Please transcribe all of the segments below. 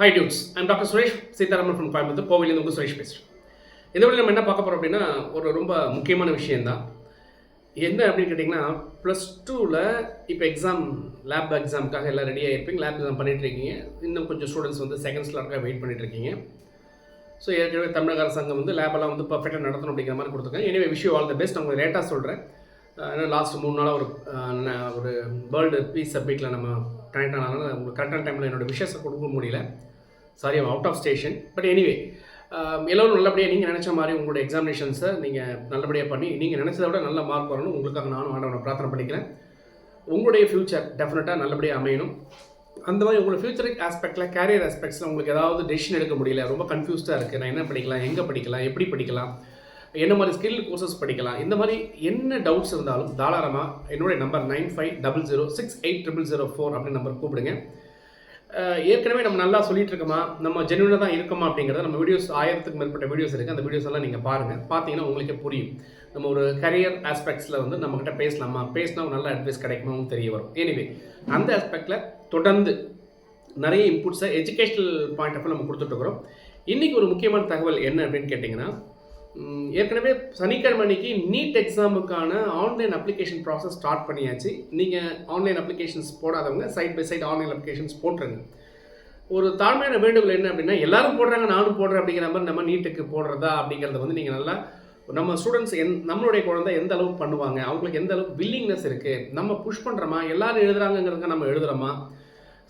Hi dudes I'm doctor Suresh Seetharaman from Coimbatore கோவிலேருந்து உங்கள் சுரேஷ் பேசுகிறேன் இந்த வழி நம்ம என்ன பார்க்க போகிறோம் அப்படின்னா ஒரு ரொம்ப முக்கியமான விஷயந்தான் என்ன அப்படின்னு கேட்டிங்கன்னா ப்ளஸ் டூவில் இப்போ எக்ஸாம் லேப் எக்ஸாமுக்காக எல்லாம் ரெடியாக இருப்பீங்க லேப் எக்ஸாம் பண்ணிகிட்ருக்கீங்க இருக்கீங்க. இன்னும் கொஞ்சம் ஸ்டூடெண்ட்ஸ் வந்து செகண்ட்ஸில் இருக்க வெயிட் பண்ணிகிட்ருக்கீங்க இருக்கீங்க. ஸோ ஏற்கனவே தமிழக அரசாங்கம் வந்து லேபெல்லாம் வந்து பர்ஃபெக்டாக நடத்தணும் அப்படிங்கிற மாதிரி கொடுத்துருக்காங்க. எனவே விஷயம் ஆல் த பெஸ்ட் நான் உங்களுக்கு லேட்டாக சொல்கிறேன் ஏன்னா லாஸ்ட் மூணு நாளாக ஒரு ஒரு வேர்ல்டு பீஸ் சப்மிட்டில் நம்ம கனெக்ட் ஆனாலும் உங்களுக்கு கரெக்டான டைமில் என்னோட விஷயத்தை கொடுக்க முடியல. Sorry out of station but anyway um, எல்லோரும் நல்லபடியாக நீங்கள் நினச்ச மாதிரி உங்களோட எக்ஸாமினேஷன்ஸை நீங்கள் நல்லபடியாக பண்ணி நீங்கள் நினச்சதை விட நல்ல மார்க் வரணும். உங்களுக்காக நானும் ஆண்டவனை பிரார்த்தனை பண்ணிக்கிறேன். உங்களுடைய ஃப்யூச்சர் டெஃபினட்டாக நல்லபடியாக அமையணும். அந்த மாதிரி உங்களோட ஃபியூச்சரிக் ஆஸ்பெக்டில் கேரியர் ஆஸ்பெக்ட்ஸில் உங்களுக்கு ஏதாவது டெசிஷன் எடுக்க முடியல ரொம்ப கன்ஃபியூஸ்டாக இருக்குது நான் என்ன படிக்கலாம் எங்கே படிக்கலாம் எப்படி படிக்கலாம் என்ன மாதிரி ஸ்கில் கோர்சஸ் படிக்கலாம் இந்த மாதிரி என்ன டவுட்ஸ் இருந்தாலும் தாராளமாக என்னுடைய number nine five double zero six eight triple zero four அப்படின்னு நம்பர் கூப்பிடுங்க. ஏற்கனவே நம்ம நல்லா சொல்லிட்டு இருக்கோமா நம்ம ஜென்யூனாக தான் இருக்கோமா அப்படிங்கிறத நம்ம வீடியோஸ் ஆயிரத்துக்கு மேற்பட்ட வீடியோஸ் இருக்குது அந்த வீடியோஸ் எல்லாம் நீங்கள் பாருங்கள் பார்த்தீங்கன்னா உங்களுக்கே புரியும். நம்ம ஒரு கரியர் ஆஸ்பெக்ட்ஸில் வந்து நம்மக்கிட்ட பேசலாமா? பேசினா ஒரு நல்ல அட்வைஸ் கிடைக்குமாவும் தெரிய வரும். எனிவே அந்த ஆஸ்பெக்டில் தொடர்ந்து நிறைய இன்புட்ஸை எஜுகேஷனல் பாயிண்ட் ஆஃப் நம்ம கொடுத்துட்ருக்குறோம் இன்றைக்கி ஒரு முக்கியமான தகவல் என்ன அப்படின்னு கேட்டிங்கன்னா ஏற்கனவே சனிக்கிழமை அன்னைக்கு நீட் எக்ஸாமுக்கான ஆன்லைன் அப்ளிகேஷன் ப்ராசஸ் ஸ்டார்ட் பண்ணியாச்சு. நீங்கள் online applications போடாதவங்க side by side online applications போட்டுருங்க. ஒரு தாழ்மையான வேண்டுகோள் என்ன அப்படின்னா எல்லாரும் போடுறாங்க நானும் போடுறேன் அப்படிங்கிற மாதிரி நம்ம நீட்டுக்கு போடுறதா அப்படிங்கிறத வந்து நீங்கள் நல்லா நம்ம ஸ்டூடெண்ட்ஸ் எந் நம்மளுடைய குழந்தை எந்த அளவுக்கு பண்ணுவாங்க அவங்களுக்கு எந்த அளவுக்கு வில்லிங்னஸ் இருக்குது நம்ம புஷ் பண்ணுறோமா எல்லாரும் எழுதுறாங்கங்கிறதுக்கு நம்ம எழுதுறோமா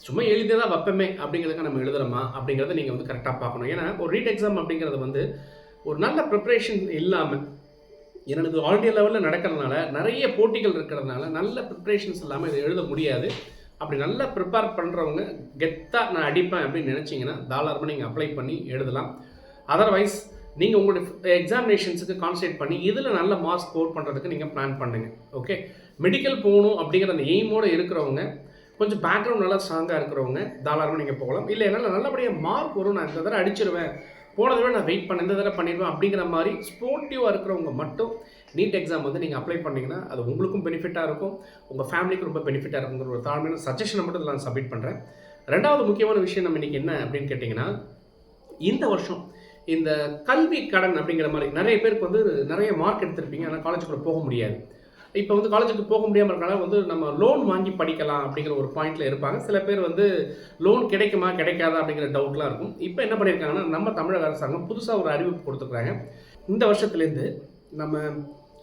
சும்மா எழுதியதான் வைப்பமே அப்படிங்கிறதுக்கு நம்ம எழுதுறோமா அப்படிங்கிறத நீங்கள் வந்து கரெக்டாக பார்க்கணும். ஏன்னா ஒரு ரீட் எக்ஸாம் அப்படிங்கிறது வந்து ஒரு நல்ல ப்ரிப்ரேஷன் இல்லாமல் எனது ஆல்ரெடி லெவலில் நடக்கிறதுனால நிறைய போட்டிகள் இருக்கிறதுனால நல்ல ப்ரிப்ரேஷன்ஸ் இல்லாமல் இதை எழுத முடியாது. அப்படி நல்லா ப்ரிப்பேர் பண்ணுறவங்க கெத்தாக நான் அடிப்பேன் அப்படின்னு நினச்சிங்கன்னா தாராளமாக நீங்கள் அப்ளை பண்ணி எழுதலாம். அதர்வைஸ் நீங்கள் உங்களுடைய எக்ஸாமினேஷன்ஸுக்கு கான்சன்ட்ரேட் பண்ணி இதில் நல்ல மார்க் ஸ்கோர் பண்ணுறதுக்கு நீங்கள் பிளான் பண்ணுங்கள் ஓகே மெடிக்கல் போகணும் அப்படிங்கிற அந்த எய்மோடு இருக்கிறவங்க கொஞ்சம் பேக்ரவுண்ட் நல்லா ஸ்ட்ராங்காக இருக்கிறவங்க தாராளமாக நீங்கள் போகலாம். இல்லை என்னால் நல்லபடியாக மார்க் வரும் நான் இந்த தடவை அடிச்சிருவேன். போன தடவை நான் வெயிட் பண்ண இந்த தடவை பண்ணிடுவேன் அப்படிங்கிற மாதிரி ஸ்போர்ட்டிவாக இருக்கிறவங்க மட்டும் நீட் எக்ஸாம் வந்து நீங்கள் அப்ளை பண்ணிங்கன்னா அது உங்களுக்கும் பெனிஃபிட்டாக இருக்கும். உங்கள் ஃபேமிலிக்கும் ரொம்ப பெனிஃபிட்டாக இருக்குங்கிற ஒரு தாழ்மையான சஜஷனை மட்டும் நான் சப்மிட் பண்ணுறேன் ரெண்டாவது முக்கியமான விஷயம் நம்ம இன்றைக்கி என்ன அப்படின்னு கேட்டிங்கன்னா இந்த வருஷம் இந்த கல்வி கடன் அப்படிங்கிற மாதிரி நிறைய பேருக்கு வந்து நிறைய மார்க் எடுத்திருப்பீங்க. ஆனால் காலேஜுக்குள்ளே போக முடியாது. இப்போ வந்து காலேஜுக்கு போக முடியாமல் இருக்கனால வந்து நம்ம லோன் வாங்கி படிக்கலாம் அப்படிங்கிற ஒரு பாயிண்ட்ல இருப்பாங்க. சில பேர் வந்து லோன் கிடைக்குமா கிடைக்காதா அப்படிங்கிற டவுட்லாம் இருக்கும். இப்போ என்ன பண்ணியிருக்காங்கன்னா நம்ம தமிழக அரசாங்கம் புதுசாக ஒரு அறிவிப்பு கொடுத்துருக்காங்க இந்த வருஷத்துலேருந்து நம்ம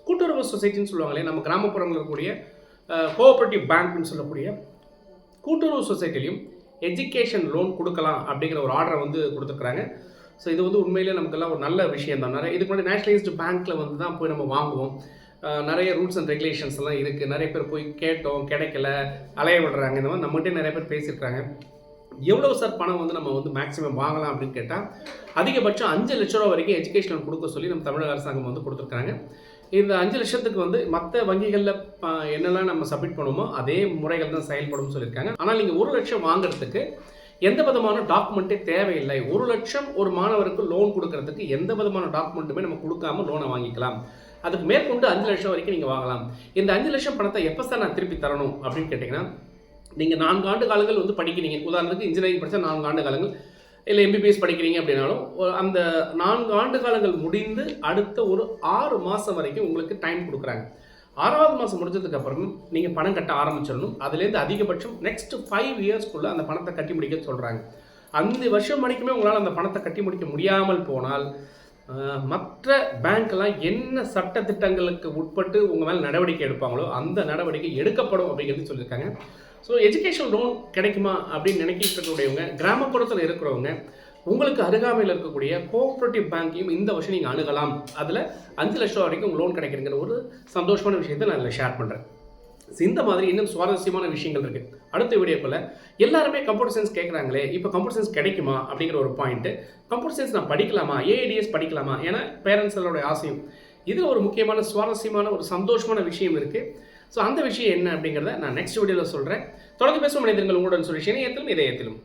கூட்டுறவு சொசைட்டின்னு சொல்லுவாங்களே நம்ம கிராமப்புறங்களில் இருக்கக்கூடிய கோஆப்ரேட்டிவ் பேங்க்னு சொல்லக்கூடிய கூட்டுறவு சொசைட்டிலையும் எஜுகேஷன் லோன் கொடுக்கலாம் அப்படிங்கிற ஒரு ஆர்டரை வந்து கொடுத்துருக்குறாங்க. ஸோ இது வந்து உண்மையிலே நமக்கெல்லாம் ஒரு நல்ல விஷயம் தான் நிறைய இதுக்கு முன்னாடி நேஷனலைஸ்டு பேங்க்கில் வந்து தான் போய் நம்ம வாங்குவோம். நிறைய ரூல்ஸ் அண்ட் ரெகுலேஷன்ஸ் எல்லாம் இருக்குது நிறைய பேர் போய் கேட்டோம் கிடைக்கல அலைய விடுறாங்க. இந்த மாதிரி நம்மகிட்டே நிறைய பேர் பேசியிருக்காங்க. எவ்வளோ சார் பணம் வந்து நம்ம வந்து மேக்ஸிமம் வாங்கலாம் அப்படின்னு கேட்டால் அதிகபட்சம் அஞ்சு லட்ச ரூபா வரைக்கும் எஜுகேஷன் லோன் கொடுக்க சொல்லி நம்ம தமிழக அரசாங்கம் வந்து கொடுத்துருக்காங்க. இந்த அஞ்சு லட்சத்துக்கு வந்து மற்ற வங்கிகளில் என்னெல்லாம் நம்ம சப்மிட் பண்ணுமோ அதே முறைகள் தான் செயல்படும் சொல்லியிருக்காங்க. ஆனால் நீங்கள் ஒரு லட்சம் வாங்குறதுக்கு எந்த விதமான டாக்குமெண்ட்டே தேவையில்லை. ஒரு லட்சம் ஒரு மாணவருக்கு லோன் கொடுக்கறதுக்கு எந்த விதமான டாக்குமெண்ட்டுமே நம்ம கொடுக்காம லோனை வாங்கிக்கலாம். அதுக்கு மேற்கொண்டு அஞ்சு லட்சம் வரைக்கும் நீங்கள் வாங்கலாம். இந்த அஞ்சு லட்சம் பணத்தை எப்போ சார் நான் திருப்பி தரணும் அப்படின்னு கேட்டிங்கன்னா நீங்கள் நான்கு ஆண்டு காலங்கள் வந்து படிக்கிறீங்க. உதாரணத்துக்கு இன்ஜினியரிங் படித்தா நான்கு ஆண்டு காலங்கள் இல்லை எம்பிபிஎஸ் படிக்கிறீங்க அப்படின்னாலும் அந்த நான்கு ஆண்டு காலங்கள் முடிந்து அடுத்த ஒரு ஆறு மாதம் வரைக்கும் உங்களுக்கு டைம் கொடுக்குறாங்க. ஆறாவது மாதம் முடிஞ்சதுக்கு அப்புறம் நீங்கள் பணம் கட்ட ஆரம்பிச்சிடணும். அதுலேருந்து அதிகபட்சம் நெக்ஸ்ட் ஃபைவ் இயர்ஸ்க்குள்ளே அந்த பணத்தை கட்டி முடிக்க சொல்கிறாங்க அஞ்சு வருஷம் வரைக்குமே உங்களால் அந்த பணத்தை கட்டி முடிக்க முடியாமல் போனால் மற்ற பேங்க்லாம் என்ன சட்ட திட்டங்களுக்கு உட்பட்டு உங்கள் மேலே நடவடிக்கை எடுப்பாங்களோ அந்த நடவடிக்கை எடுக்கப்படும் அப்படிங்கிறது சொல்லியிருக்காங்க. ஸோ எஜுகேஷன் லோன் கிடைக்குமா அப்படின்னு நினைக்கிட்டு இருக்கக்கூடியவங்க கிராமப்புறத்தில் இருக்கிறவங்க உங்களுக்கு அருகாமையில் இருக்கக்கூடிய கோஆப்ரேட்டிவ் பேங்க்கையும் இந்த வருஷம் நீங்கள் அணுகலாம். அதில் அஞ்சு லட்சம் வரைக்கும் லோன் கிடைக்கிறங்கிற ஒரு சந்தோஷமான விஷயத்தை நான் இதில் ஷேர் பண்ணுறேன் இந்த மாதிரி இன்னும் சுவாரஸ்யமான விஷயங்கள் இருக்குது அடுத்த வீடியோக்குள்ள எல்லாருமே கம்ப்யூட்டர் சயின்ஸ் கேட்குறாங்களே இப்போ கம்ப்யூட்டர் சயின்ஸ் கிடைக்குமா அப்படிங்கிற ஒரு பாயிண்ட்டு கம்ப்யூட்டர் சயின்ஸ் நான் படிக்கலாமா? ஏஐடிஎஸ் படிக்கலாமா? ஏன்னா பேரண்ட்ஸோட ஆசையும். இது ஒரு முக்கியமான சுவாரஸ்யமான ஒரு சந்தோஷமான விஷயம் இருக்குது ஸோ அந்த விஷயம் என்ன அப்படிங்கிறத நான் நெக்ஸ்ட் வீடியோவில் சொல்கிறேன் தொடர்ந்து பேசும் மனிதர்கள் உங்களுடன் சொல்லி இணையத்திலும் இதயத்திலும்.